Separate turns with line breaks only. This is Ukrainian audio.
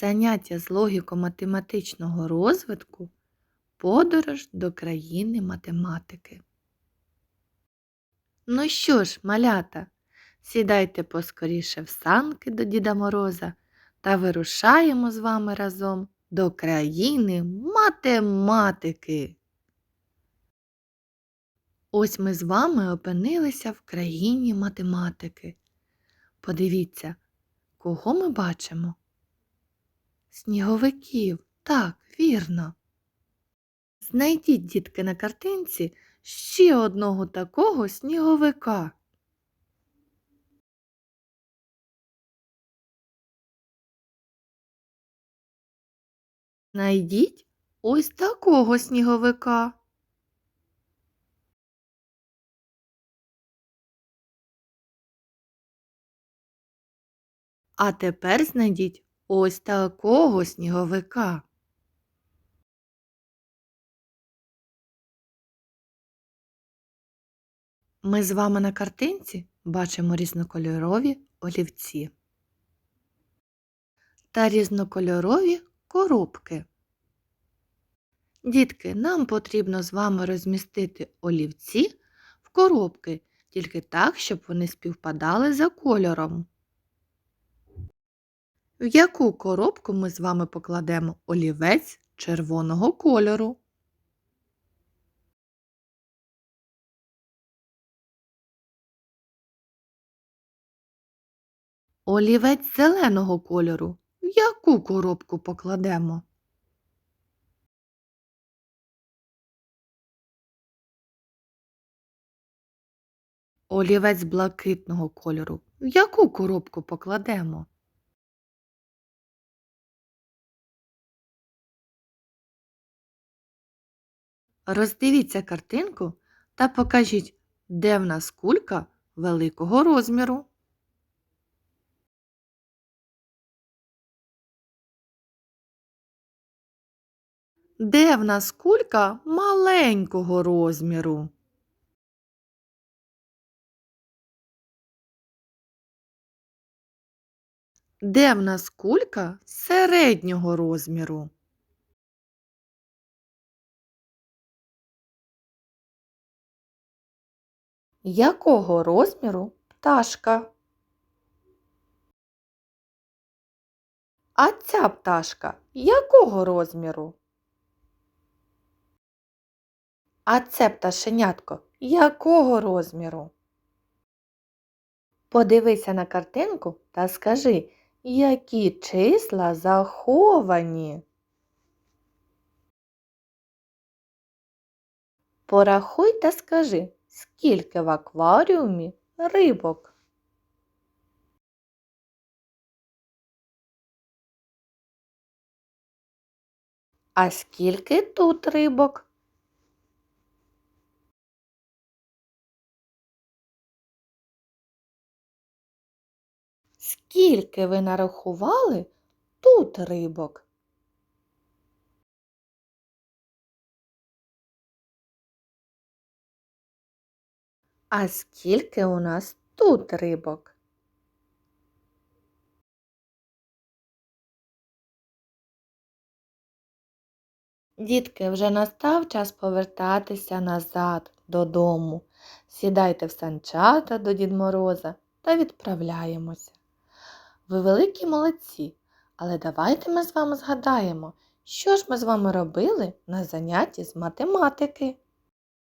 Заняття з логіко-математичного розвитку Подорож до країни математики. Ну що ж, малята, сідайте поскоріше в санки до Діда Мороза та вирушаємо з вами разом до країни математики. Ось ми з вами опинилися в країні математики. Подивіться, кого ми бачимо? Сніговиків, так, вірно. Знайдіть, дітки, на картинці ще одного такого сніговика. Знайдіть ось такого сніговика. А тепер знайдіть ось такого сніговика. Ми з вами на картинці бачимо різнокольорові олівці та різнокольорові коробки. Дітки, нам потрібно з вами розмістити олівці в коробки, тільки так, щоб вони співпадали за кольором. В яку коробку ми з вами покладемо олівець червоного кольору? Олівець зеленого кольору. В яку коробку покладемо? Олівець блакитного кольору. В яку коробку покладемо? Роздивіться картинку та покажіть, де в нас кулька великого розміру. Де в нас кулька маленького розміру? Де в нас кулька середнього розміру? Якого розміру пташка? А ця пташка якого розміру? А це пташенятко якого розміру? Подивися на картинку та скажи, які числа заховані. Порахуй та скажи, скільки в акваріумі рибок. А скільки тут рибок? Скільки ви нарахували тут рибок? А скільки у нас тут рибок? Дітки, вже настав час повертатися назад додому. Сідайте в санчата до Дід Мороза та відправляємося. Ви великі молодці, але давайте ми з вами згадаємо, що ж ми з вами робили на занятті з математики.